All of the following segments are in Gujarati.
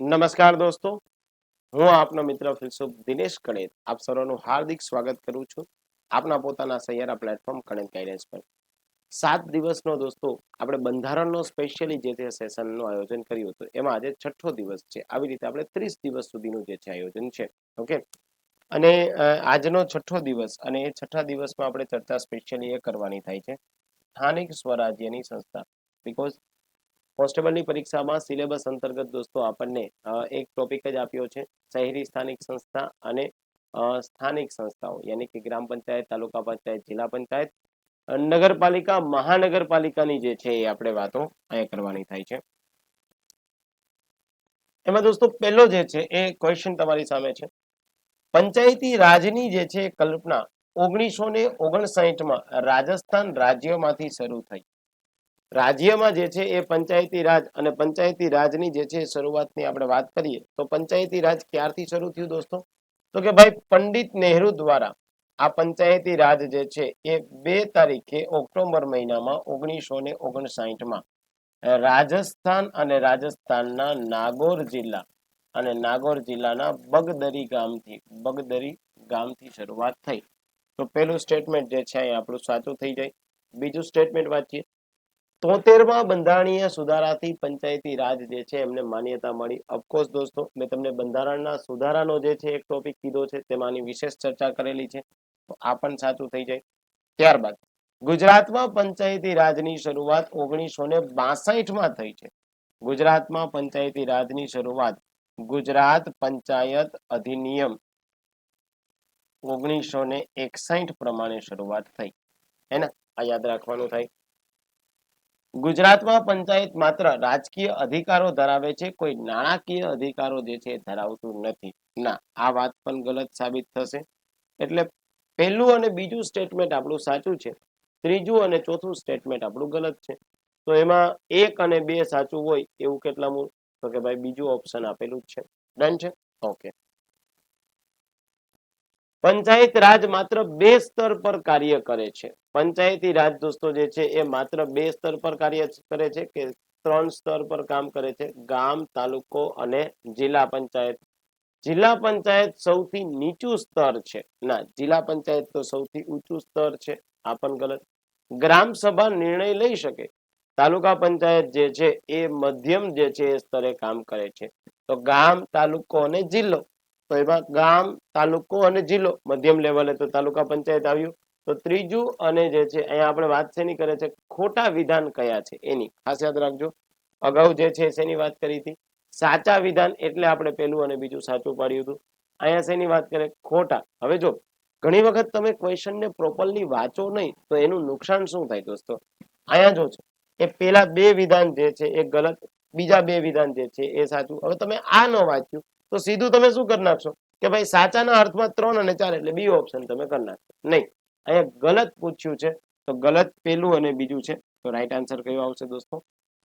નમસ્કાર દોસ્તો. હું આપનો મિત્ર ફિલસુફ દિનેશ કણેત. આપ સર્વનું હાર્દિક સ્વાગત કરું છું આપના પોતાના સૈયારા પ્લેટફોર્મ કણેત ગાઈડન્સ પર. સાત દિવસનો દોસ્તો, આપણે બંધારણનો સ્પેશિયલી જે તે સેશનનું આયોજન કર્યું હતું, એમાં આજે છઠ્ઠો દિવસ છે. આવી રીતે આપણે ત્રીસ દિવસ સુધીનું જે છે આયોજન છે. ઓકે અને આજનો છઠ્ઠો દિવસ અને એ છઠ્ઠા દિવસમાં આપણે ચર્ચા સ્પેશિયલી એ કરવાની થાય છે. સ્થાનિક સ્વરાજ્યની સંસ્થા. બીકોઝ કોન્સ્ટેબલની પરીક્ષામાં સિલેબસ અંતર્ગત દોસ્તો આપણને એક ટોપિક જ આપ્યો છે, શહેરી સ્થાનિક સંસ્થા અને સ્થાનિક સંસ્થાઓ, યાની કે ગ્રામ પંચાયત, તાલુકા પંચાયત, જિલ્લા પંચાયત નગરપાલિકા, મહાનગરપાલિકાની જે છે એ આપણે વાતો અહીંયા કરવાની થાય છે. એમાં દોસ્તો પહેલો જે છે એ ક્વેશ્ચન તમારી સામે છે. પંચાયતી રાજની જે છે કલ્પના ઓગણીસો ને ઓગણસાઠમાં રાજસ્થાન રાજ્યમાંથી શરૂ થઈ. રાજ્યમાં જે છે એ પંચાયતી રાજ અને પંચાયતી રાજની જે છે શરૂઆતની આપણે વાત કરીએ, તો પંચાયતી રાજ ક્યારથી શરૂ થયું દોસ્તો? તો કે ભાઈ પંડિત નહેરુ દ્વારા આ પંચાયતી રાજ જે છે એ બે તારીખે ઓક્ટોબર મહિનામાં ઓગણીસો ને ઓગણસાઠમાં રાજસ્થાન અને રાજસ્થાનના નાગોર જિલ્લા અને નાગોર જિલ્લાના બગદરી ગામથી બગદરી ગામથી શરૂઆત થઈ. તો પહેલું સ્ટેટમેન્ટ જે છે એ આપણું સાચું થઈ જાય. બીજું સ્ટેટમેન્ટ વાંચીએ. તોતેરમાં બંધારણીય સુધારાથી પંચાયતી રાજ જે છે, એમને માન્યતા મળી. ઓફકોર્સ દોસ્તો, મેં તમને બંધારણના સુધારાનો જે છે, એક ટોપિક કીધો છે તેમાંની વિશેષ ચર્ચા કરેલી છે. તો આ પણ સાચું થઈ જાય. ત્યારબાદ, ગુજરાતમાં પંચાયતી રાજની શરૂઆત ઓગણીસો ને બાસઠમાં થઈ છે. ગુજરાતમાં પંચાયતી રાજની શરૂઆત ગુજરાત પંચાયત અધિનિયમ ઓગણીસો ને એકસાઠ પ્રમાણે શરૂઆત થઈ. હે ને? આ યાદ રાખવાનું થાય. ગુજરાતમાં પંચાયત માત્ર રાજકીય અધિકારો ધરાવે છે, કોઈ નાણાકીય અધિકારો જે છે ધરાવતું નથી. ના, આ વાત પણ ગલત સાબિત થશે. એટલે પહેલું અને બીજું સ્ટેટમેન્ટ આપણું સાચું છે. ત્રીજું અને ચોથું સ્ટેટમેન્ટ આપણું ગલત છે. તો એમાં એક અને બે સાચું હોય એવું કેટલામું તો કે ભાઈ બીજું ઓપ્શન આપેલું જ છે. ડન છે? ઓકે પંચાયત રાજ માત્ર બે સ્તર પર કાર્ય કરે છે. પંચાયતી રાજ દોસ્તો જે છે એ માત્ર બે સ્તર પર કાર્ય કરે છે કે ત્રણ સ્તર પર કામ કરે છે? ગામ, તાલુકો અને જિલ્લા પંચાયત. જિલ્લા પંચાયત સૌથી નીચું સ્તર છે. ના, જિલ્લા પંચાયત તો સૌથી ઊંચું સ્તર છે. આ પણ ગલત. ગ્રામ સભા નિર્ણય લઈ શકે. તાલુકા પંચાયત જે છે એ મધ્યમ જે છે એ સ્તરે કામ કરે છે. તો ગામ, તાલુકો અને જિલ્લો. તો એમાં ગામ, તાલુકો અને જિલ્લો, મધ્યમ લેવલે તો તાલુકા પંચાયત આવ્યું. તો ત્રીજું અને જે છે, અહીંયા આપણે વાત શેની કરે છે? ખોટા વિધાન કયા છે? એની ખાસ યાદ રાખજો. અગાઉ જે છે, શેની વાત કરી હતી? સાચા વિધાન એટલે આપણે પેલું અને બીજું સાચું પાડ્યું હતું. અહીંયા શેની વાત કરે? ખોટા. હવે જો, ઘણી વખત તમે ક્વેશ્ચનને પ્રોપરલી વાંચો નહીં, તો એનું નુકસાન શું થાય દોસ્તો? અહીંયા જો છે, એ પેલા બે વિધાન જે છે, એ ગલત, બીજા બે વિધાન જે છે, એ સાચું. હવે તમે આ ન વાંચ્યું તો સીધું તમે શું કરી નાખશો? કે ભાઈ સાચાના અર્થમાં ત્રણ અને ચાર એટલે બી ઓપ્શન તમે કરી નાખશો. નહીં. અહીંયા ગલત પૂછ્યું છે, તો ગલત પેલું અને બીજું છે. તો રાઈટ આન્સર કયો આવશે દોસ્તો?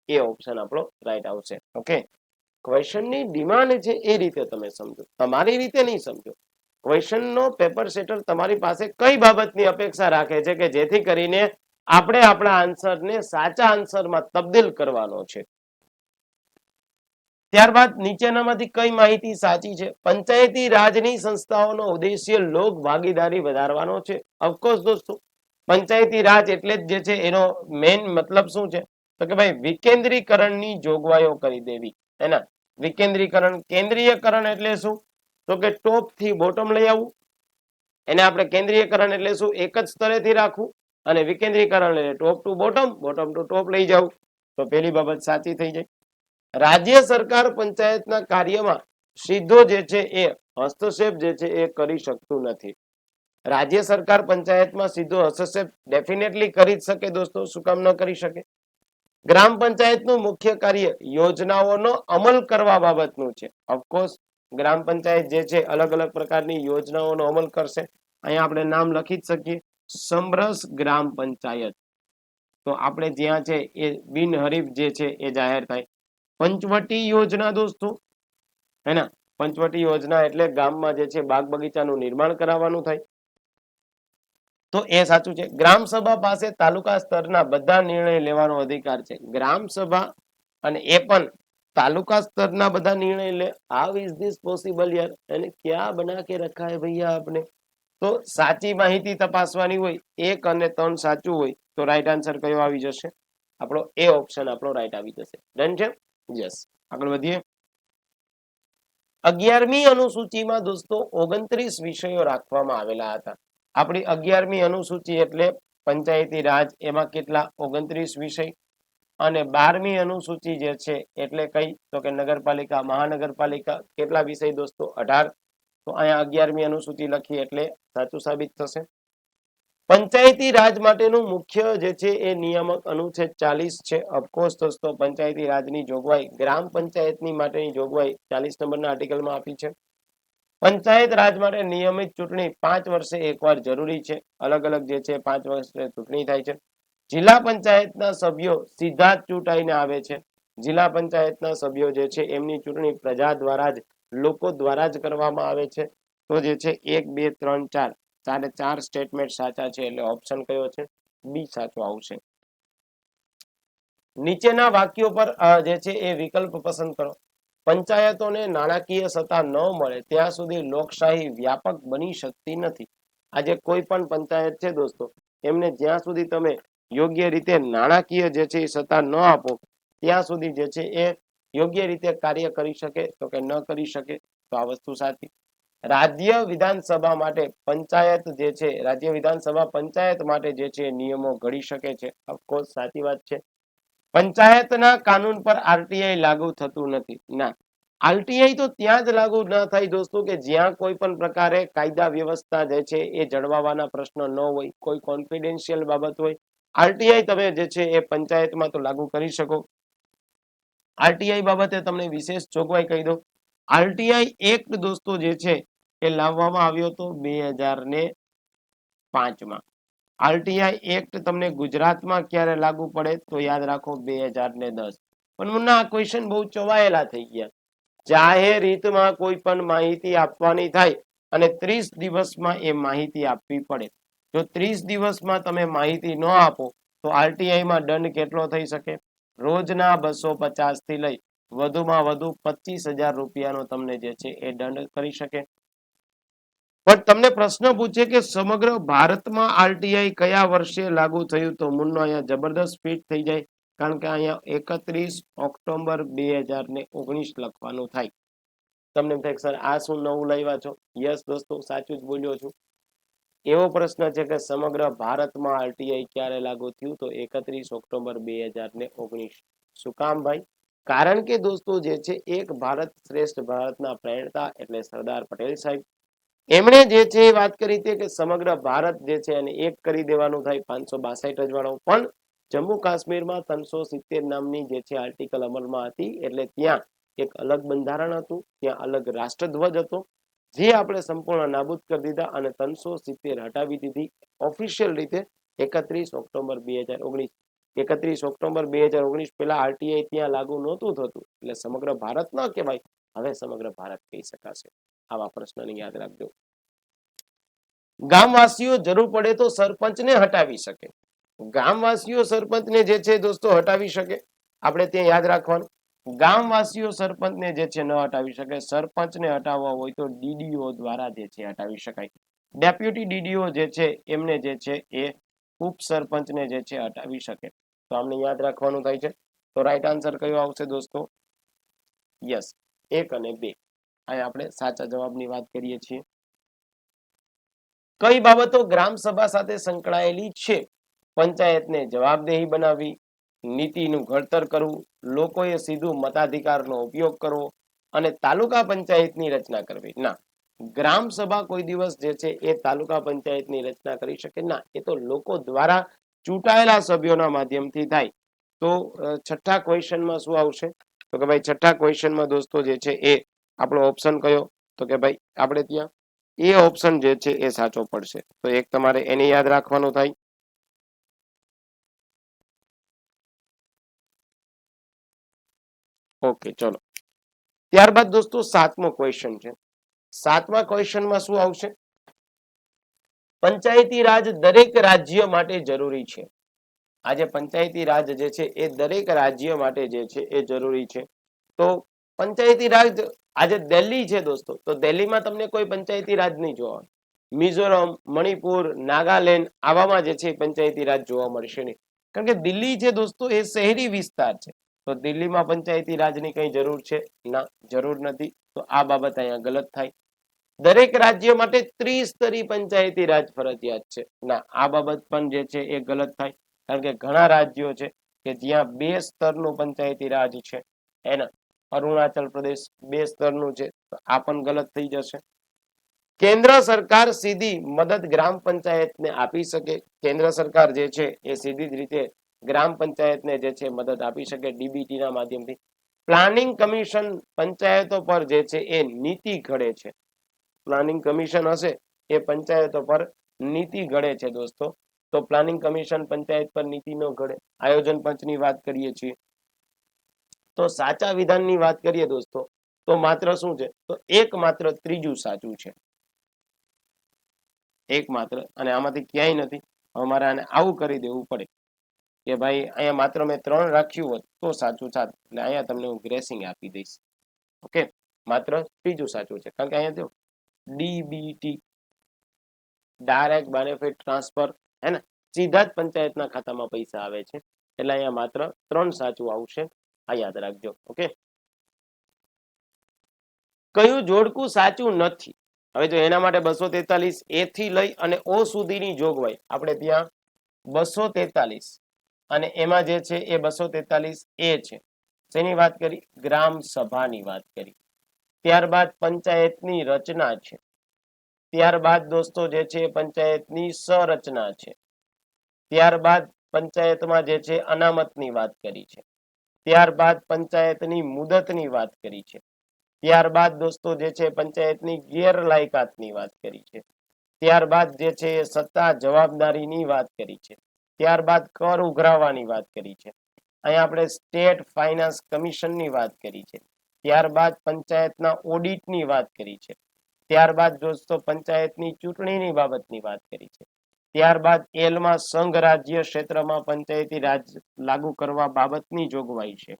એ ઓપ્શન આપણો રાઈટ આવશે. ઓકે ક્વેશ્ચનની ડિમાન્ડ છે એ રીતે તમે સમજો. તમારી રીતે નહીં સમજો. ક્વેશ્ચનનો પેપર સેટર તમારી પાસે કઈ બાબતની અપેક્ષા રાખે છે કે જેથી કરીને આપણે આપણા આન્સરને સાચા આન્સરમાં તબદીલ કરવાનો છે? ત્યારબાદ નીચેનામાંથી કઈ માહિતી સાચી છે? પંચાયતી રાજની સંસ્થાઓનો ઉદ્દેશ્ય લોક ભાગીદારી વધારવાનો છે. ઓફકોર્સ દોસ્તો, પંચાયતી રાજ એટલે જ જે છે, એનો મેઇન મતલબ શું છે? તો કે ભાઈ, વિકેન્દ્રીકરણની જોગવાઈઓ કરી દેવી. એના, વિકેન્દ્રીકરણ કેન્દ્રીયકરણ એટલે શું? તો કે ટોપથી બોટમ લઈ આવવું. એને આપણે કેન્દ્રીયકરણ એટલે શું? એક જ સ્તરેથી રાખવું. અને વિકેન્દ્રીકરણ એટલે top to bottom bottom to top લઈ જવું. તો પેલી બાબત સાચી થઈ જાય. રાજ્ય સરકાર પંચાયતના કાર્યમાં સીધો જે છે એ હસ્તક્ષેપ જે છે એ કરી શકતું નથી. રાજ્ય સરકાર પંચાયતમાં સીધો હસ્તક્ષેપ ડેફિનેટલી કરી શકે દોસ્તો, શું કામ ન કરી શકે? ગ્રામ પંચાયતનું મુખ્ય કાર્ય યોજનાઓનો અમલ કરવા બાબતનું છે. ઓફકોર્સ ગ્રામ પંચાયત જે છે અલગ અલગ પ્રકારની યોજનાઓનો અમલ કરશે. અહીંયા આપણે નામ લખી જ શકીએ. સમરસ ગ્રામ પંચાયત. તો આપણે જ્યાં છે એ બિનહરીફ જે છે એ જાહેર થાય. પંચવટી યોજના દોસ્તો. હે ને પંચવટી યોજના એટલે ગામમાં જે છે બાગ બગીચાનું નિર્માણ કરાવવાનું થાય. તો એ સાચું છે. ગ્રામ સભા પાસે તાલુકા સ્તરના બધા નિર્ણય લેવાનો અધિકાર છે. ગ્રામ સભા અને એ પણ તાલુકા સ્તરના બધા નિર્ણય લે. હાઉ ઇઝ ધીસ પોસિબલ યાર? એને ક્યાં બના કે રખા હે ભૈયા આપણે તો સાચી માહિતી તપાસવાની હોય, એક અને ત્રણ સાચું હોય, તો રાઈટ આન્સર કયો આવી જશે? આપણો એ ઓપ્શન આપણો રાઈટ આવી જશે. ડન છે? યસ આગળ વધીએ. અગિયારમી અનુસૂચિમાં દોસ્તો ઓગણત્રીસ વિષયો રાખવામાં આવેલા હતા. આપણી અગિયારમી અનુસૂચિ એટલે પંચાયતી રાજ, એમાં કેટલા? ઓગણત્રીસ વિષય. અને બારમી અનુસૂચિ જે છે એટલે કઈ? તો કે નગરપાલિકા, મહાનગરપાલિકા, કેટલા વિષય દોસ્તો? અઢાર. તો અહીંયા અગિયારમી અનુસૂચિ લખી એટલે સાચું સાબિત થશે. પંચાયતી રાજ માટેનું મુખ્ય જે છે એ નિયામક અનુચ્છેદ ચાલીસ છે. અફકોર્સ દોસ્તો, પંચાયતી રાજની જોગવાઈ, ગ્રામ પંચાયતની માટેની જોગવાઈ ચાલીસ નંબરના આર્ટિકલમાં આપી છે. પંચાયત રાજ માટે નિયમિત ચૂંટણી પાંચ વર્ષે એકવાર જરૂરી છે. અલગ અલગ જે છે પાંચ વર્ષે ચૂંટણી થાય છે. જિલ્લા પંચાયતના સભ્યો સીધા જ ચૂંટાઈને આવે છે. જિલ્લા પંચાયતના સભ્યો જે છે એમની ચૂંટણી પ્રજા દ્વારા જ, લોકો દ્વારા જ કરવામાં આવે છે. તો જે છે એક, બે, ત્રણ, ચાર ચારે ચાર સ્ટેટમેન્ટ સાચા છે એટલે ઓપ્શન કયો છે? બી સાચો આવશે. નીચેના વાક્યો પર જે છે એ વિકલ્પ પસંદ કરો. પંચાયતોને નાણાકીય સત્તા ન મળે ત્યાં સુધી લોકશાહી વ્યાપક બની શકતી નથી. આજે કોઈ પણ પંચાયત છે દોસ્તો, એમને જ્યાં સુધી તમે યોગ્ય રીતે નાણાકીય જે છે એ સત્તા ન આપો, ત્યાં સુધી જે છે એ યોગ્ય રીતે કાર્ય કરી શકે તો કે ન કરી શકે તો આ વસ્તુ સાચી. રાજ્ય વિધાનસભા માટે પંચાયત જે છે, રાજ્ય વિધાનસભા પંચાયત માટે જે છે, નિયમો ઘડી શકે છે. ઓફકોર્સ સાચી વાત છે. પંચાયતના કાનૂન પર આરટીઆઈ લાગુ થતું નથી. ના. આરટીઆઈ તો ત્યાં જ લાગુ ન થાય દોસ્તો કે જ્યાં કોઈ પણ પ્રકારે કાયદા વ્યવસ્થા જે છે, એ જળવાવાના પ્રશ્ન ન હોય, કોઈ કોન્ફિડેન્શિયલ બાબત હોય આરટીઆઈ તમે જે છે, એ પંચાયતમાં તો લાગુ કરી શકો. આરટીઆઈ બાબતે તમને વિશેષ જોગવાઈ કહી દઉં. આરટીઆઈ એક્ટ દોસ્તો જે છે એ લાવવામાં આવ્યો હતો બે હજાર ને પાંચમાં. આરટીઆઈ એક્ટ તમને ગુજરાતમાં ક્યારે લાગુ પડે તો યાદ રાખો બે હજાર ને દસ. પણ મુન્ના આ ક્વેશ્ચન બહુ ચોવાયેલા થઈ ગયા. જાહેર રીતમાં કોઈ પણ માહિતી આપવાની થાય અને ત્રીસ દિવસમાં એ માહિતી આપવી પડે. જો ત્રીસ દિવસમાં તમે માહિતી ન આપો તો આરટીઆઈમાં દંડ કેટલો થઈ શકે? રોજના બસો પચાસથી લઈ વધુમાં વધુ પચીસ હજાર રૂપિયાનો તમને જે છે એ દંડ કરી શકે. પણ તમને પ્રશ્ન પૂછે કે સમગ્ર ભારતમાં આરટીઆઈ કયા વર્ષે લાગુ થયું તો મુન્નો અહીંયા જબરદસ્ત ફિટ થઈ જાય, કારણ કે અહીંયા એકત્રીસ ઓક્ટોબર બે હજાર ને ઓગણીસ લખવાનું થાય. તમને એમ થાય સર, આ શું નવું લાવ્યા છો? યસ દોસ્તો, સાચું જ બોલ્યો છું. એવો પ્રશ્ન છે કે સમગ્ર ભારતમાં આરટીઆઈ ક્યારે લાગુ થયું તો એકત્રીસ ઓક્ટોબર બે હજાર ને ઓગણીસ. શું કામ ભાઈ? કારણ કે દોસ્તો જે છે, એક ભારત શ્રેષ્ઠ ભારતના પ્રેરતા એટલે સરદાર પટેલ સાહેબ. એમણે જે છે વાત કરી હતી કે સમગ્ર ભારત જે છે એને એક કરી દેવાનું થાય પાંચસો બાસઠ અજવાળો પણ જમ્મુ કાશ્મીરમાં ત્રણસો સિત્તેર નામની જે છે આર્ટિકલ અમલમાં હતી. એટલે ત્યાં એક અલગ બંધારણ હતું, ત્યાં અલગ રાષ્ટ્રધ્વજ હતો. જે આપણે સંપૂર્ણ નાબૂદ કરી દીધા અને ત્રણસો સિત્તેર હટાવી દીધી. ઓફિશિયલ રીતે એકત્રીસ ઓક્ટોબર બે હજાર ઓગણીસ. એકત્રીસ ઓક્ટોબર બે હજાર ઓગણીસ પહેલા આરટીઆઈ ત્યાં લાગુ નહોતું થતું. એટલે સમગ્ર ભારત ન કહેવાય, હવે સમગ્ર ભારત કહી શકાશે. આવા પ્રશ્નને યાદ રાખજો. ગામવાસીઓ જરૂર પડે તો સરપંચને હટાવી શકે. ગામવાસીઓ સરપંચને જે છે દોસ્તો હટાવી શકે. આપણે ત્યાં યાદ રાખવાનું. ગામવાસીઓ સરપંચને જે છે ન હટાવી શકે. સરપંચને હટાવવા હોય તો ડીડીઓ દ્વારા જે છે હટાવી શકાય. ડેપ્યુટી ડીડીઓ જે છે એમને જે છે એ ઉપસરપંચને જે છે હટાવી શકે. તો આમને યાદ રાખવાનું થાય છે. તો રાઈટ આન્સર કયો આવશે દોસ્તો? યસ એક અને બે. આ આપણે સાચા જવાબની વાત કરીએ છીએ. કઈ બાબતો ગ્રામ સભા સાથે સંકળાયેલી છે? પંચાયતને જવાબદેહી બનાવવી, નીતિનું ઘડતર કરવું, લોકોએ સીધું મતાધિકારનો ઉપયોગ કરવો અને તાલુકા પંચાયતની રચના કરવી. ના, ગ્રામ સભા કોઈ દિવસ જે છે એ તાલુકા પંચાયતની રચના કરી શકે. ના, એ તો લોકો દ્વારા ચૂંટાયેલા સભ્યોના માધ્યમથી થાય. તો છઠ્ઠા ક્વેશ્ચનમાં શું આવશે? તો કે ભાઈ, છઠ્ઠા ક્વેશ્ચનમાં દોસ્તો જે છે એ આપણો ઓપ્શન કયો? તો કે ભાઈ, આપણે ત્યાં એ ઓપ્શન જે છે એ સાચો પડશે. તો એક તમારે એને યાદ રાખવાનું થાય. ઓકે, ચલો. ત્યારબાદ દોસ્તો સાતમો ક્વેશ્ચન છે. સાતમા ક્વેશ્ચનમાં શું આવશે? પંચાયતી રાજ દરેક રાજ્ય માટે જરૂરી છે. આજે પંચાયતી રાજ જે છે એ દરેક રાજ્ય માટે જે છે એ જરૂરી છે. તો પંચાયતી રાજ આજે દિલ્હી છે દોસ્તો, તો દિલ્હીમાં તમને કોઈ પંચાયતી રાજ નહીં જોવા. મિઝોરમ, મણિપુર, નાગાલેન્ડ આવામાં જે છે પંચાયતી રાજ જોવા મળશે નહીં. કારણ કે દિલ્હી છે દોસ્તો એ શહેરી વિસ્તાર છે. તો દિલ્હીમાં પંચાયતી રાજની કઈ જરૂર છે? ના, જરૂર નથી. તો આ બાબત અહીંયા ગલત થાય. દરેક રાજ્ય માટે ત્રિસ્તરીય પંચાયતી રાજ ફરજિયાત છે. ના, આ બાબત પણ જે છે એ ગલત થાય, કારણ કે ઘણા રાજ્યો છે કે જ્યાં બે સ્તરનું પંચાયતી રાજ છે. એના અરુણાચલ પ્રદેશ બે સ્તરનું છે આ પણ ગલત થઈ જશે. કેન્દ્ર સરકાર સીધી મદદ ગ્રામ પંચાયતને આપી શકે. કેન્દ્ર સરકાર જે છે એ સીધી જ રીતે ગ્રામ પંચાયતને જે છે મદદ આપી શકે ડીબીટીના માધ્યમથી. પ્લાનિંગ કમિશન પંચાયતો પર જે છે એ નીતિ ઘડે છે. પ્લાનિંગ કમિશન હશે એ પંચાયતો પર નીતિ ઘડે છે દોસ્તો. તો પ્લાનિંગ કમિશન પંચાયત પર નીતિ ન ઘડે. આયોજન પંચની વાત કરીએ છીએ. તો સાચા વિધાનની વાત કરીએ દોસ્તો, તો માત્ર શું છે? તો એક ત્રીજું સાચું છે. એક અને આમાંથી ક્યાંય નથી. હવે આને આવું કરી દેવું પડે કે ભાઈ, અહીંયા માત્ર મેં ત્રણ રાખ્યું હોત તો સાચું સાત એટલે અહીંયા તમને હું ગ્રેસિંગ આપી દઈશ. ઓકે? માત્ર ત્રીજું સાચું છે. કારણ કે અહીંયા ડીબીટી ડાયરેક્ટ બેનિફિટ ટ્રાન્સફર હે ને? સીધા જ પંચાયતના ખાતામાં પૈસા આવે છે. એટલે અહીંયા માત્ર ત્રણ સાચું આવશે. આ યાદ રાખજો, ઓકે? કયું જોડકું સાચું નથી? હવે જો એના માટે બસો તેતાલીસ એ થી લઈ અને ઓ સુધીની જોગવાઈ. આપણે ત્યાં બસો તેતાલીસ અને એમાં જે છે એ બસો તેતાલીસ એ છે. શેની વાત કરી? ગ્રામ સભાની વાત કરી. ત્યારબાદ પંચાયતની રચના છે. ત્યારબાદ દોસ્તો જે છે પંચાયતની સંરચના છે. ત્યારબાદ પંચાયતમાં જે છે અનામતની વાત કરી છે. ત્યારબાદ પંચાયતની મુદતની વાત કરી છે. ત્યારબાદ દોસ્તો જે છે પંચાયતની ગેરલાયકાતની વાત કરી છે. ત્યારબાદ જે છે સત્તા જવાબદારીની વાત કરી છે. ત્યારબાદ કર ઉઘરાવવાની વાત કરી છે. અહીંયા આપણે સ્ટેટ ફાઇનાન્સ કમિશનની વાત કરી છે. ત્યારબાદ પંચાયતના ઓડિટની વાત કરી છે. ત્યારબાદ દોસ્તો પંચાયતની ચૂંટણીની બાબતની વાત કરી છે. ત્યારબાદ એલમાં સંઘ રાજ્ય ક્ષેત્રમાં પંચાયતી રાજ લાગુ કરવા બાબતની જોગવાઈ છે.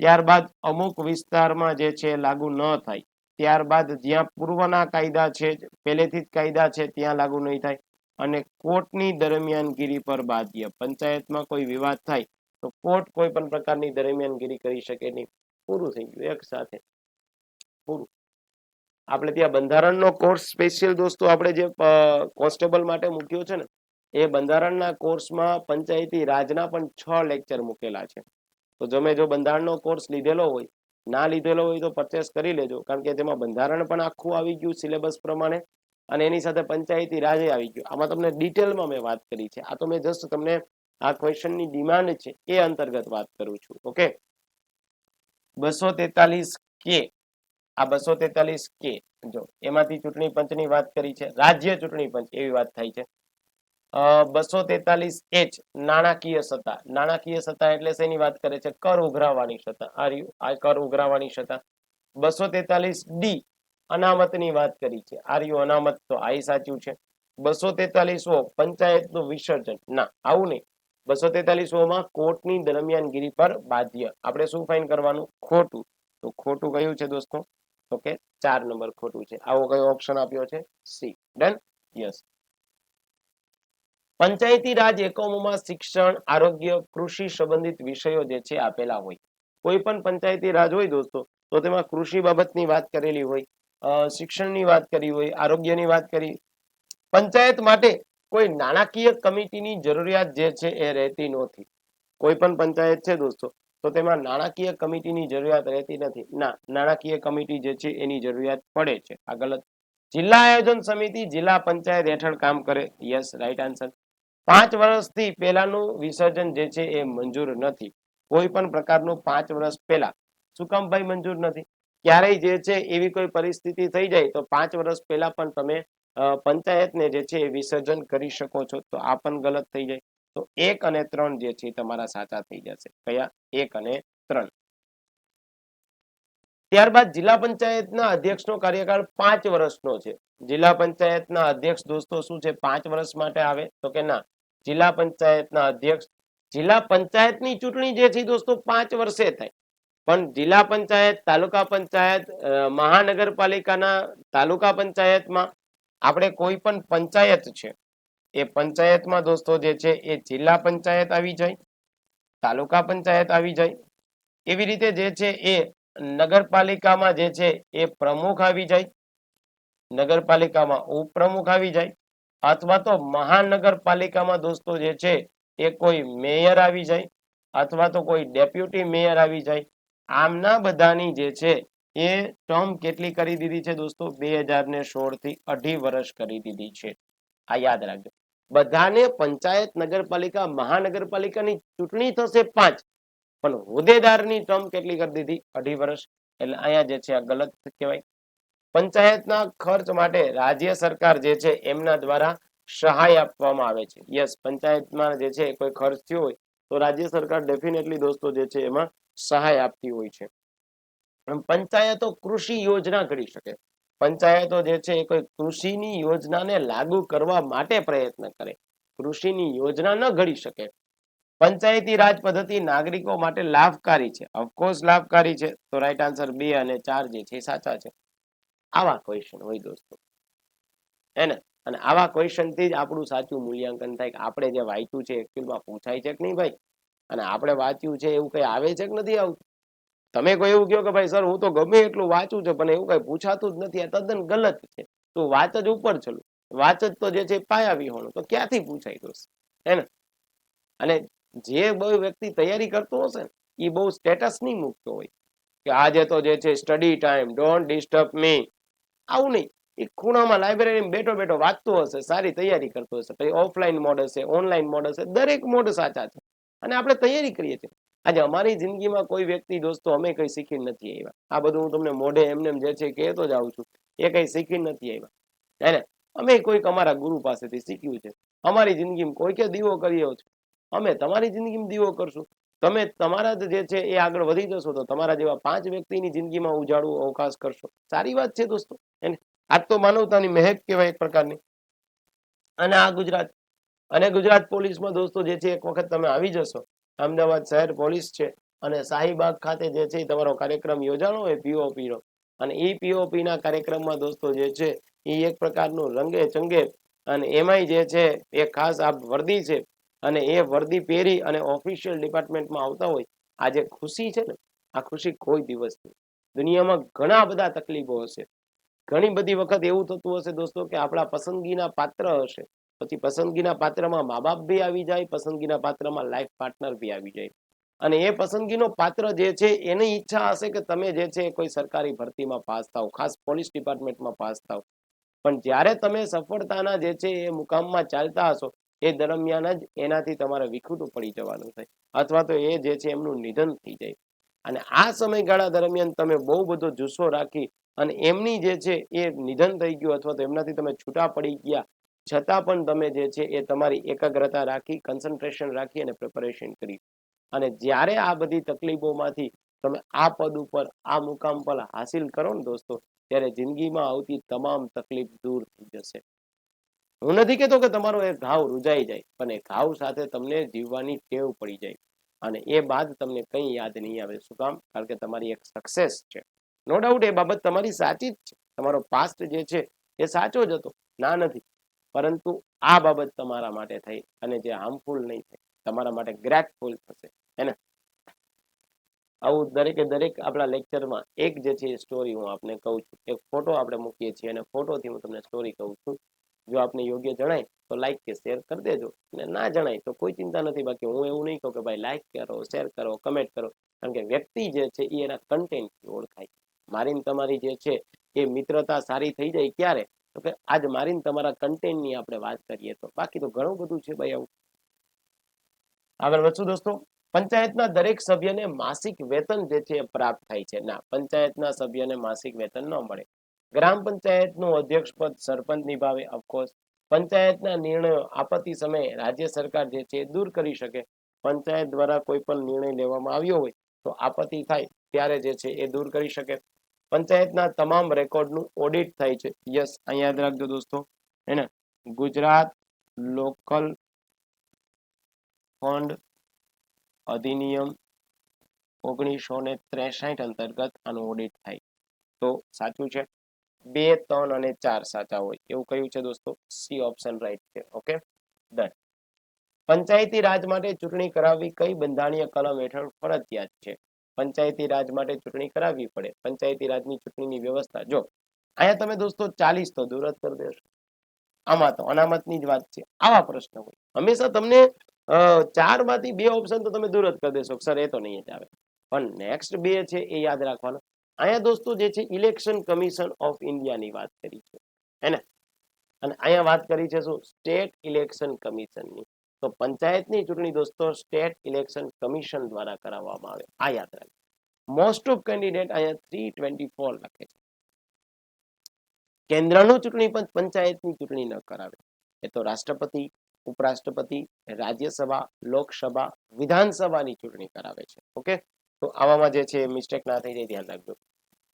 ત્યારબાદ અમુક વિસ્તારમાં જે છે લાગુ ન થાય. ત્યારબાદ જ્યાં પૂર્વના કાયદા છે, પહેલેથી જ કાયદા છે, ત્યાં લાગુ નહીં થાય. અને કોર્ટની દરમિયાનગીરી પર બાધ્ય. પંચાયતમાં કોઈ વિવાદ થાય તો કોર્ટ કોઈ પણ પ્રકારની દરમિયાનગીરી કરી શકે નહીં. પૂરું થઈ ગયું, એક સાથે. પૂરું. આપણે ત્યાં બંધારણનો કોર્સ સ્પેશિયલ દોસ્તો આપણે જે કોન્સ્ટેબલ માટે મૂક્યો છે ને, એ બંધારણના કોર્સમાં પંચાયતી રાજના પણ છ લેક્ચર મૂકેલા છે. તો તમે જો બંધારણનો કોર્સ લીધેલો હોય, ના લીધેલો હોય તો પરચેસ કરી લેજો, કારણ કે તેમાં બંધારણ પણ આખું આવી ગયું સિલેબસ પ્રમાણે અને એની સાથે પંચાયતી રાજે આવી ગયું. આમાં તમને ડિટેલમાં મેં વાત કરી છે. આ તો મેં જસ્ટ તમને આ ક્વેશ્ચનની ડિમાન્ડ છે એ અંતર્ગત વાત કરું છું. ઓકે બસો તેતાલીસ કે, આ બસો તેતાલીસ કે, જો, એમાંથી ચૂંટણી પંચની વાત કરી છે, રાજ્ય ચૂંટણી પંચ, એવી વાત થાય છે. બસો તેતાલીસ એચ, નાણાકીય સત્તા. નાણાકીય સત્તા એટલે શેની વાત કરે છે? કર ઉઘરાવાની સત્તા. આ આ કર ઉઘરાવાની સત્તા. બસો તેતાલીસ ડી, અનામતની વાત કરી છે. આ રહ્યું અનામત તો આ સાચું છે. બસો તેતાલીસ ઓ, પંચાયતનું વિસર્જન. ના, આવું નહીં. બસો તેતાલીસ ઓમાં કોર્ટની દરમિયાનગીરી પર બાધ્ય. આપણે શું ફાઇન કરવાનું? ખોટું. તો ખોટું કયું છે દોસ્તો? તો કે ચાર નંબર ખોટું છે. આવો કયો ઓપ્શન આપ્યો છે? C. Done yes Panchayati Raj એકમોમાં શિક્ષણ, આરોગ્ય, કૃષિ સંબંધિત વિષયો જે છે આપેલા હોય. કોઈ પણ પંચાયતી રાજ હોય દોસ્તો, તો તેમાં કૃષિ બાબતની વાત કરેલી હોય શિક્ષણની વાત કરી હોય, આરોગ્યની વાત કરી. પંચાયત માટે કોઈ નાણાકીય કમિટીની જરૂરિયાત જે છે એ રહેતી નથી કોઈ પણ પંચાયત છે દોસ્તો, તો તેમાં નાણાકીય કમિટીની જરૂરિયાત રહેતી નથી. ના, નાણાકીય કમિટી જે છે એની જરૂરિયાત પડે છે. આ ગલત જિલ્લા આયોજન સમિતિ જિલ્લા પંચાયત હેઠળ કામ કરે. Yes, right answer. પાંચ વર્ષથી પહેલાનું વિસર્જન જે છે એ મંજૂર નથી. કોઈ પણ પ્રકારનું પાંચ વર્ષ પહેલા. શું કામ ભાઈ મંજૂર નથી? ક્યારેય જે છે એવી કોઈ પરિસ્થિતિ થઈ જાય તો પાંચ વર્ષ પહેલા પણ તમે પંચાયતને જે છે એ વિસર્જન કરી શકો છો, તો આ પણ ગલત થઈ જાય. તો એક અને ત્રણ જે છે તમારા સાચા થઈ જશે. કયા? એક અને ત્રણ. ત્યારબાદ જિલ્લા પંચાયતના અધ્યક્ષનો કાર્યકાળ પાંચ વર્ષનો છે. જિલ્લા પંચાયતના અધ્યક્ષ દોસ્તો શું છે? પાંચ વર્ષ માટે આવે, તો કે ના. જિલ્લા પંચાયતના અધ્યક્ષ, જિલ્લા પંચાયતની ચૂંટણી જે છે દોસ્તો પાંચ વર્ષે થાય. પણ જિલ્લા પંચાયત, તાલુકા પંચાયત મહાનગરપાલિકાના તાલુકા પંચાયતમાં આપણે કોઈ પણ પંચાયત છે, એ પંચાયતમાં દોસ્તો જે છે, એ જિલ્લા પંચાયત આવી જાય, તાલુકા પંચાયત આવી જાય. એવી રીતે જે છે, એ નગરપાલિકામાં જે છે, એ પ્રમુખ આવી જાય, નગરપાલિકામાં ઉપપ્રમુખ આવી જાય, અથવા તો મહાનગરપાલિકામાં દોસ્તો જે છે, એ કોઈ મેયર આવી જાય, અથવા તો કોઈ ડેપ્યુટી મેયર આવી જાય. આમના બધાની જે છે એ ટર્મ કેટલી કરી દીધી છે દોસ્તો? બે હજાર ને સોળથી અઢી વર્ષ કરી દીધી છે. આ યાદ રાખજો. બધાને પંચાયત નગરપાલિકા, મહાનગરપાલિકાની ચૂંટણી થશે પાંચ. પણ હોદ્દેદારની ટર્મ કેટલી કરી દીધી? અઢી વર્ષ. એટલે અહીંયા જે છે આ ગલત કહેવાય. પંચાયતના ખર્ચ માટે રાજ્ય સરકાર જે છે એમના દ્વારા સહાય આપવામાં આવે છે. યસ, પંચાયતમાં જે છે કોઈ ખર્ચ થયો હોય તો રાજ્ય સરકાર ડેફિનેટલી દોસ્તો જે છે એમાં સહાય આપતી હોય છે. પંચાયતો કૃષિ યોજના ઘડી શકે. પંચાયતો જે છે એ કોઈ કૃષિની યોજનાને લાગુ કરવા માટે પ્રયત્ન કરે. કૃષિની યોજના ન ઘડી શકે. પંચાયતી રાજ પદ્ધતિ નાગરિકો માટે લાભકારી છે. ઓફકોર્સ લાભકારી છે. તો રાઈટ આન્સર બે અને ચાર જે છે સાચા છે. આવા ક્વેશ્ચન હોય દોસ્તો. હે ને? અને આવા ક્વેશ્ચનથી જ આપણું સાચું મૂલ્યાંકન થાય કે આપણે જે વાંચ્યું છે એકચ્યુઅલમાં પૂછાય છે કે નહીં ભાઈ? અને આપણે વાંચ્યું છે એવું કઈ આવે છે કે નથી આવતું? તમે કોઈ એવું કહો કે ભાઈ, સર, હું તો ગમે એટલું વાંચું છું, પણ એવું કઈ પૂછાતું જ નથી, આ તદ્દન ગલત છે. તો વાંચ જ ઉપર ચલું. વાંચ જ તો જે છે એ પાયા વિહોણું. તો ક્યાંથી પૂછાય દોસ્ત હે ને? અને જે બહુ વ્યક્તિ તૈયારી કરતો હશે ને, એ બહુ સ્ટેટસ નહીં મૂકતો હોય. કે આજે તો જે છે study time don't disturb me આવું નહીં. એ ખૂણામાં લાઇબ્રેરીમાં બેઠો બેઠો વાંચતો હશે, સારી તૈયારી કરતો હશે. પછી ઓફલાઈન મોડ હશે ઓનલાઈન મોડ હશે દરેક મોડ સાચા છે. અને આપણે તૈયારી કરીએ છીએ. આજે અમારી જિંદગીમાં કોઈ વ્યક્તિ દોસ્તો અમે કઈ શીખી નથી આવ્યા. આ બધું હું તમને મોઢે એમને જે છે કહેતો જ આવું છું. એ કઈ શીખી નથી આવ્યા. હે ને? અમે કોઈક અમારા ગુરુ પાસેથી શીખ્યું છે. અમારી જિંદગીમાં કોઈકે દીવો કર્યો છે. અમે તમારી જિંદગીમાં દીવો કરશું. તમે તમારા જ જે છે એ આગળ વધી જશો તો તમારા જેવા પાંચ વ્યક્તિની જિંદગીમાં ઉજાળું અવકાશ કરશો. સારી વાત છે દોસ્તો. એને આજ તો માનવતાની મહેક કહેવાય એક પ્રકારની. અને આ ગુજરાત, અને ગુજરાત પોલીસમાં દોસ્તો જે છે એક વખત તમે આવી જશો. અમદાવાદ શહેર પોલીસ છે અને શાહીબાગ ખાતે જે છે તમારો કાર્યક્રમ યોજાણો હોય પીઓપીનો અને એ પીઓપીના કાર્યક્રમમાં દોસ્તો જે છે એ એક પ્રકારનું રંગે ચંગે અને એમાંય જે છે એ ખાસ આ વર્દી છે અને એ વર્દી પહેરી અને ઓફિશિયલ ડિપાર્ટમેન્ટમાં આવતા હોય આ જે ખુશી છે ને? આ ખુશી કોઈ દિવસ નહીં. દુનિયામાં ઘણા બધા તકલીફો હશે. ઘણી બધી વખત એવું થતું હશે દોસ્તો કે આપણા પસંદગીના પાત્ર હશે. પછી પસંદગીના પાત્રમાં મા બાપ બી આવી જાય, પસંદગીના પાત્રમાં લાઈફ પાર્ટનર બી આવી જાય. અને એ પસંદગીનો પાત્ર જે છે, એની ઈચ્છા હશે કે તમે જે છે કોઈ સરકારી ભરતીમાં પાસ થાવ, ખાસ પોલીસ ડિપાર્ટમેન્ટમાં પાસ થાવ. પણ જ્યારે તમે સફળતાના જે છે, એ મુકામમાં ચાલતા હશો, એ દરમિયાન જ એનાથી તમારે વિખૂટું પડી જવાનું થાય, અથવા તો એ જે છે, એમનું નિધન થઈ જાય. અને આ સમયગાળા દરમિયાન તમે બહુ બધો જુસ્સો રાખી અને એમની જે છે, એ નિધન થઈ ગયું, અથવા તો એમનાથી તમે છૂટા પડી ગયા છતાં પણ તમે જે છે એ તમારી એકાગ્રતા રાખી કન્સન્ટ્રેશન રાખી અને પ્રિપરેશન કરી. અને જ્યારે આ બધી તકલીફોમાંથી તમે આ પદ ઉપર, આ મુકામ પર હાસિલ કરો ને દોસ્તો, ત્યારે જિંદગીમાં આવતી તમામ તકલીફ દૂર થઈ જશે. હું નથી કહેતો કે તમારો એ ઘાવ રૂજાઈ જાય, પણ એ ઘાવ સાથે તમને જીવવાની ટેવ પડી જાય. અને એ બાદ તમને કંઈ યાદ નહીં આવે. શું કામ? કારણ કે તમારી એક સક્સેસ છે. નો ડાઉટ એ બાબત તમારી સાચી જ છે. તમારો પાસ્ટ જે છે એ સાચો જ હતો. ના નથી. પરંતુ આ બાબત તમારા માટે થઈ અને જે હાર્મફુલ નહીં થાય. તમારા માટે ગ્રેટફુલ થશે. હે આવું દરેકે દરેક આપણા લેક્ચરમાં એક જે છે સ્ટોરી હું આપને કહું છું. એક ફોટો આપણે મૂકીએ છીએ અને ફોટોથી હું તમને સ્ટોરી કહું છું. જો આપને યોગ્ય જણાય, તો લાઈક કે શેર કરી દેજો. અને ના જણાય, તો કોઈ ચિંતા નથી. બાકી હું એવું નહીં કહું કે ભાઈ લાઈક કરો શેર કરો કમેન્ટ કરો. કારણ કે વ્યક્તિ જે છે એ એના કન્ટેન્ટથી ઓળખાય. મારીને તમારી જે છે એ મિત્રતા સારી થઈ જાય ક્યારે? તો કે આજ મારીને તમારા કન્ટેન્ટની આપણે વાત કરીએ તો. બાકી તો ઘણું બધું છે ભાઈ આવું. આગળ વધશું દોસ્તો. પંચાયતના દરેક સભ્યને માસિક વેતન જે છે પ્રાપ્ત થાય છે. ના, પંચાયતના સભ્યને માસિક વેતન ન મળે. ગ્રામ પંચાયતનું અધ્યક્ષ પદ સરપંચ નિભાવે ઓફકોર્સ પંચાયતના નિર્ણયો આપત્તિ સમયે રાજ્ય સરકાર જે છે દૂર કરી શકે. પંચાયત દ્વારા કોઈ પણ નિર્ણય લેવામાં આવ્યો હોય તો આપત્તિ થાય, ત્યારે જે છે એ દૂર કરી શકે. પંચાયતના તમામ રેકોર્ડનું ઓડિટ થાય છે. યસ, અહીંયા યાદ રાખજો દોસ્તો. હે ને? ગુજરાત લોકલ ફંડ અધિનિયમ ઓગણીસો ને ત્રેસાઠ અંતર્ગત આનું ઓડિટ થાય. તો સાચું છે? બે, ત્રણ અને ચાર સાચા હોય. એવું કયું છે દોસ્તો? સી ઓપ્શન રાઈટ છે. ઓકે? ડન. પંચાયતી રાજ માટે ચૂંટણી કરાવવી કઈ બંધારણીય કલમ હેઠળ ફરજિયાત છે? પંચાયતી રાજ માટે ચૂંટણી કરાવવી પડે. પંચાયતી રાજની ચૂંટણીની વ્યવસ્થા. જો, અહીંયા તમે દોસ્તો ચાલીસ તો દૂર જ કરી દેશો. આમાં તો અનામતની જ વાત છે. આવા પ્રશ્ન હોય. હંમેશા તમને ચારમાંથી બે ઓપ્શન તો તમે દૂર જ કરી દેશો. સર, એ તો નહીં જ આવે. પણ નેક્સ્ટ બે છે એ યાદ રાખવાનો. અહીંયા દોસ્તો જે છે ઇલેક્શન કમિશન ઓફ ઇન્ડિયાની વાત કરી છે. હે ને? અને અહીંયા વાત કરી છે શું? સ્ટેટ ઇલેક્શન કમિશનની તો પંચાયતની ચૂંટણી દોસ્તો સ્ટેટ ઇલેક્શન કમિશન દ્વારા કરાવવામાં આવે. આ યાદ રાખજો. મોસ્ટ ઓફ કેન્ડિડેટ અહીંયા થ્રી ટ્વેન્ટી ફોર લખે છે. કેન્દ્રનું ચૂંટણી પણ પંચાયતની ચૂંટણી ન કરાવે. એ તો રાષ્ટ્રપતિ, ઉપરાષ્ટ્રપતિ, રાજ્યસભા, લોકસભા, વિધાનસભાની ચૂંટણી કરાવે છે. ઓકે? તો આવામાં જે છે મિસ્ટેક ના થઈ જાય ધ્યાન રાખજો.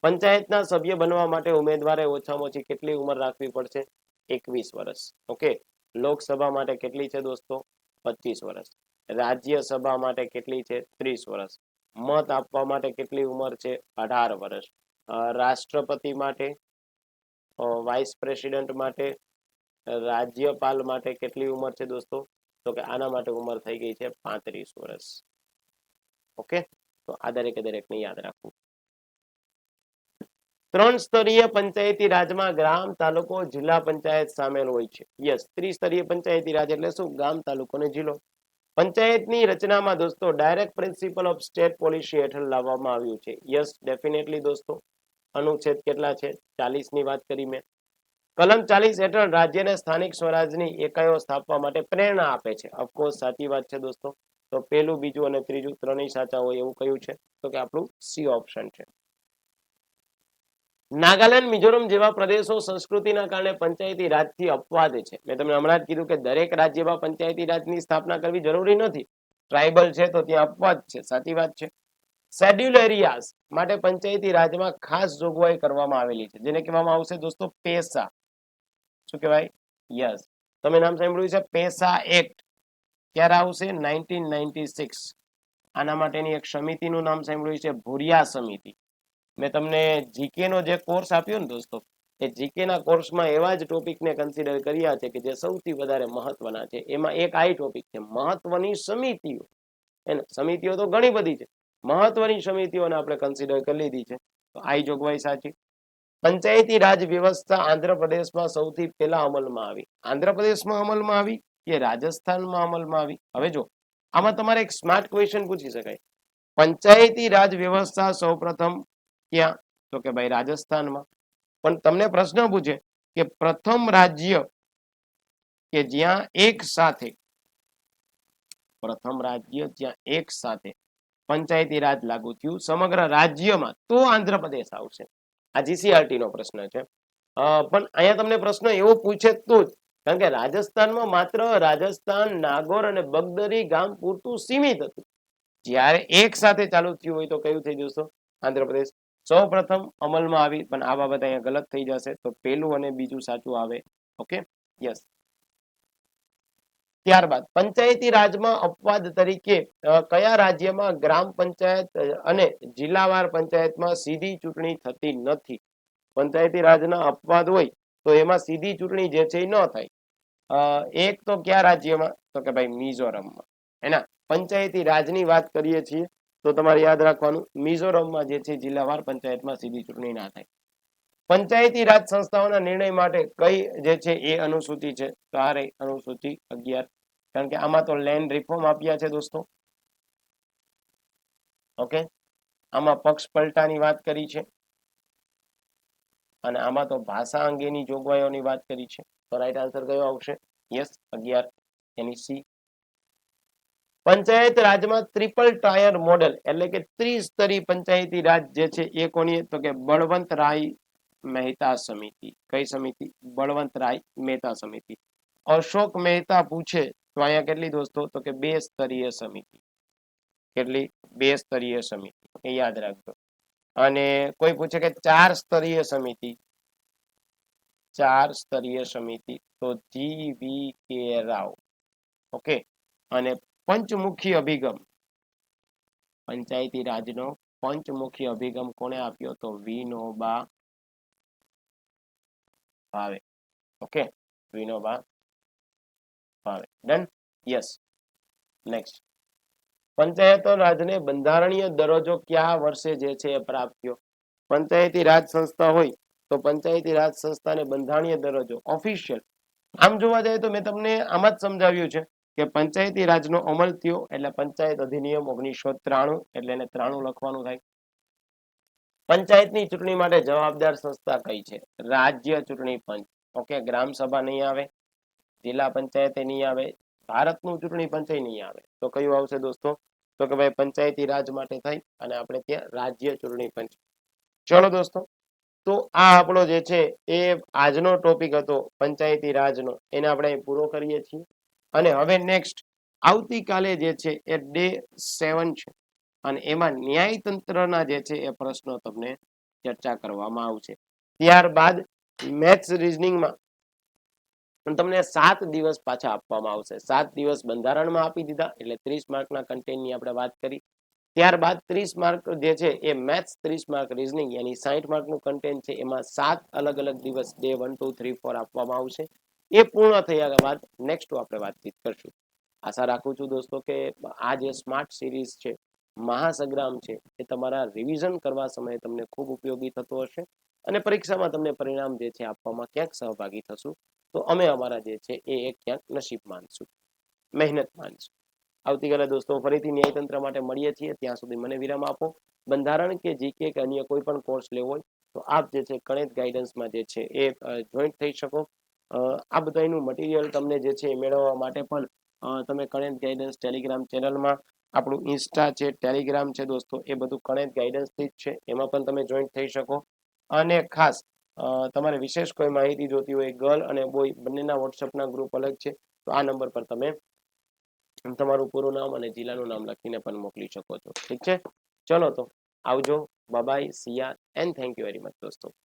પંચાયતના સભ્ય બનવા માટે ઉમેદવારે ઓછામાં ઓછી કેટલી ઉંમર રાખવી પડશે? એકવીસ વર્ષ. ઓકે? લોકસભા માટે કેટલી છે દોસ્તો? પચીસ વર્ષ. રાજ્યસભા માટે કેટલી છે? ત્રીસ વર્ષ. મત આપવા માટે કેટલી ઉંમર છે? અઢાર વર્ષ. રાષ્ટ્રપતિ માટે? વાઇસ પ્રેસિડેન્ટ માટે? રાજ્યપાલ માટે કેટલી ઉંમર છે દોસ્તો? તો કે આના માટે ઉંમર થઈ ગઈ છે પાંત્રીસ વર્ષ. ઓકે? તો આ દરેકે દરેકને યાદ રાખવું. ત્રણ સ્તરીય પંચાયતી રાજમાં ગ્રામ, તાલુકો, જિલ્લા પંચાયત સામેલ હોય છે. યસ ત્રિસ્તરીય પંચાયતી રાજ એટલે શું? ગામ, તાલુકો ને જિલ્લો. પંચાયતની રચનામાં દોસ્તો direct principle of state policy હેઠળ લાવવામાં આવ્યું છે. યસ ડેફિનેટલી દોસ્તો. અનુચ્છેદ કેટલા છે? ચાલીસની વાત કરી મેં. કલમ ચાલીસ હેઠળ રાજ્યને સ્થાનિક સ્વરાજની એકાઈઓ સ્થાપવા માટે પ્રેરણા આપે છે. ઓફકોર્સ સાચી વાત છે દોસ્તો. તો પહેલું, બીજું અને ત્રીજું ત્રણેય સાચા હોય એવું કહ્યું છે. તો કે આપણું સી ઓપ્શન છે. નાગાલેન્ડ, મિઝોરમ જેવા પ્રદેશો સંસ્કૃતિના કારણે પંચાયતી રાજથી અપવાદ છે. મેં તમને હમણાં જ કીધું કે દરેક રાજ્યમાં પંચાયતી રાજની સ્થાપના કરવી જરૂરી નથી. ટ્રાઇબલ છે તો ત્યાં અપવાદ છે, સાચી વાત છે. શેડ્યુલ એરિયાઝ માટે પંચાયતી રાજમાં ખાસ જોગવાઈ કરવામાં આવેલી છે. જેને કહેવામાં આવશે દોસ્તો પેસા. શું કહેવાય? યસ. તમે નામ સાંભળ્યું છે? PESA act. ક્યારે આવશે? Nineteen ninety six. આના માટેની એક સમિતિનું નામ સાંભળ્યું છે, ભુરિયા સમિતિ. મેં તમને જીકે નો જે કોર્સ આપ્યો ને દોસ્તો, એ જીકે ના કોર્સમાં એવા જ ટોપિકને કન્સિડર કર્યા છે કે જે સૌથી વધારે મહત્વના છે. એમાં એક આ ટોપિક છે, મહત્વની સમિતિઓ. એને સમિતિઓ તો ઘણી બધી છે. મહત્વની સમિતિઓને આપણે કન્સિડર કરી લીધી છે. તો આ જોગવાઈ સાચી. પંચાયતી રાજ વ્યવસ્થા આંધ્રપ્રદેશમાં સૌથી પહેલા અમલમાં આવી. આંધ્રપ્રદેશમાં અમલમાં આવી કે રાજસ્થાનમાં અમલમાં આવી? હવે જો, આમાં તમારે એક સ્માર્ટ ક્વેશ્ચન પૂછી શકાય. પંચાયતી રાજ વ્યવસ્થા સૌપ્રથમ ક્યાં તો કે ભાઈ રાજસ્થાનમાં. પણ તમને પ્રશ્ન પૂછે કે પ્રથમ રાજ્ય કે જ્યાં એક સાથે? પ્રથમ રાજ્ય જ્યાં એક સાથે. પંચાયતી રાજ લાગુ થયું સમગ્ર રાજ્યમાં. તો આંધ્રપ્રદેશ આવશે. આ જીસીઆરટી નો પ્રશ્ન છે. પણ અહીંયા તમને પ્રશ્ન એવો પૂછે તો જ. કારણ કે રાજસ્થાનમાં માત્ર રાજસ્થાન, નાગોર અને બગદરી ગામ પૂરતું સીમિત હતું. જ્યારે એક સાથે ચાલુ થયું હોય તો કયું થઈ જશે? આંધ્રપ્રદેશ. સૌ પ્રથમ અમલમાં આવી, પણ આ બાબત અહીંયા ગલત થઈ જશે. તો પહેલું અને બીજું સાચું આવે. ઓકે? યસ. ત્યારબાદ, પંચાયતી રાજમાં અપવાદ તરીકે કયા રાજ્યમાં ગ્રામ પંચાયત અને જિલ્લાવાર પંચાયતમાં સીધી ચૂંટણી થતી નથી? પંચાયતી રાજના અપવાદ હોય, તો એમાં સીધી ચૂંટણી જે છે એ ન થાય. એક તો કયા રાજ્યમાં? તો કે ભાઈ મિઝોરમમાં. એના, પંચાયતી રાજની વાત કરીએ છીએ. તો તમારે યાદ રાખવાનું, મિઝોરમમાં જે છે જિલ્લાવાર પંચાયતમાં સીધી ચૂંટણી ના થાય. પંચાયતી રાજ સંસ્થાઓના નિર્ણય માટે કઈ જે છે એ અનુસૂચિ છે? તો આ રહી અનુસૂચિ અગિયાર. કારણ કે આમાં તો લેન્ડ રિફોર્મ આપ્યા છે દોસ્તો. ઓકે? આમાં પક્ષ પલટાની વાત કરી છે. અને આમાં તો ભાષા અંગેની જોગવાઈઓની વાત કરી છે. તો રાઈટ આન્સર કયો આવશે? યસ અગિયાર. એની સી પંચાયત રાજમાં ત્રિપલ ટાયર મોડેલ, એટલે કે ત્રિસ્તરી પંચાયતી રાજ જે છે એ કોની તો કે બળવંત મહેતા સમિતિ. કઈ સમિતિ? બળવંત મહેતા સમિતિ. અશોક મહેતા પૂછે, તો અહીંયા કેટલી દોસ્તો? તો કે બે સ્તરીય સમિતિ. કેટલી? બે સ્તરીય સમિતિ. એ યાદ રાખજો. અને કોઈ પૂછે કે ચાર સ્તરીય સમિતિ? ચાર સ્તરીય સમિતિ. તો જી વી કે રાવ. ઓકે? અને પંચમુખી અભિગમ. પંચાયતી રાજનો પંચમુખી અભિગમ કોને આપ્યો? તો Vinoba Bhave. Okay? Vinoba Bhave. Done? Yes. Next. પંચાયતો રાજને બંધારણીય દરજ્જો કયા વર્ષે જે છે એ પ્રાપ્યો પંચાયતી રાજ સંસ્થા હોય તો પંચાયતી રાજ સંસ્થાને બંધારણીય દરજ્જો. ઓફિશિયલ. આમ જોવા જઈએ તો મેં તમને આમ જ સમજાવ્યું છે. કે પંચાયતી રાજનો અમલ થયો એટલે પંચાયત અધિનિયમ ઓગણીસો ત્રાણું એટલે એને ત્રાણું લખવાનું થાય. પંચાયતની ચૂંટણી માટે જવાબદાર સંસ્થા કઈ છે? રાજ્ય ચૂંટણી પંચ. ઓકે, ગ્રામ સભા નહીં આવે, જિલ્લા પંચાયતે નહીં આવે, ભારતનું ચૂંટણી પંચ નહીં આવે. તો કયું આવશે દોસ્તો? તો કે ભાઈ પંચાયતી રાજ માટે થઈ અને આપણે ત્યાં રાજ્ય ચૂંટણી પંચ. ચલો દોસ્તો, તો આ આપણો જે છે એ આજનો ટોપિક હતો પંચાયતી રાજનો. એને આપણે પૂરો કરીએ છીએ. અને હવે નેક્સ્ટ આવતીકાલે જે છે એ ડે સેવન છે. અને એમાં ન્યાયતંત્રના જે છે એ પ્રશ્નો તમને ચર્ચા કરવામાં આવશે. ત્યારબાદ મેથ્સ રિઝનિંગમાં તમને સાત દિવસ પાછા આપવામાં આવશે. સાત દિવસ બંધારણમાં આપી દીધા, એટલે ત્રીસ માર્કના કન્ટેન્ટની આપણે વાત કરી. ત્યારબાદ ત્રીસ માર્ક જે છે એ મેથ્સ ત્રીસ માર્ક રિઝનિંગ યાની સાઠ માર્કનું કન્ટેન્ટ છે, એમાં સાત અલગ અલગ દિવસ day one two three four આપવામાં આવશે. એ પૂર્ણ થયા બાદ નેક્સ્ટ આપણે વાતચીત કરશું. આશા રાખું છું દોસ્તો કે આ જે સ્માર્ટ સિરીઝ છે, મહાસંગ્રામ છે, એ તમારા રિવિઝન કરવા સમયે તમને ખૂબ ઉપયોગી થતો હશે અને પરીક્ષામાં તમને પરિણામ જે છે આપવામાં ક્યાંક સહભાગી થશું. તો અમે અમારા જે છે એ એક ક્યાંક નસીબ માનશું. મહેનત માનશું. આવતીકાલે દોસ્તો ફરીથી ન્યાયતંત્ર માટે મળીએ છીએ. ત્યાં સુધી મને વિરામ આપો. બંધારણ કે જીકે કે અન્ય કોઈ પણ કોર્સ લેવો હોય, તો આપ જે છે ગણિત ગાઈડન્સમાં જે છે એ જોઈન્ટ થઈ શકો. આ બધાનું મટીરિયલ તમને જે છે મેળવવા માટે પણ તમે કણેત ગાઈડન્સ ટેલિગ્રામ ચેનલમાં આપણું ઇન્સ્ટા છે ટેલિગ્રામ છે દોસ્તો, એ બધું કણેત ગાઈડન્સથી જ છે, એમાં પણ તમે જોઈન્ટ થઈ શકો. અને ખાસ તમારે વિશેષ કોઈ માહિતી જોતી હોય ગર્લ અને બોય બંનેના વોટ્સઅપના ગ્રુપ અલગ છે, તો આ નંબર પર તમે તમારું પૂરું નામ અને જિલ્લાનું નામ લખીને પણ મોકલી શકો છો. ઠીક છે? ચલો તો, આવજો. Bye Siya and thank you very much દોસ્તો.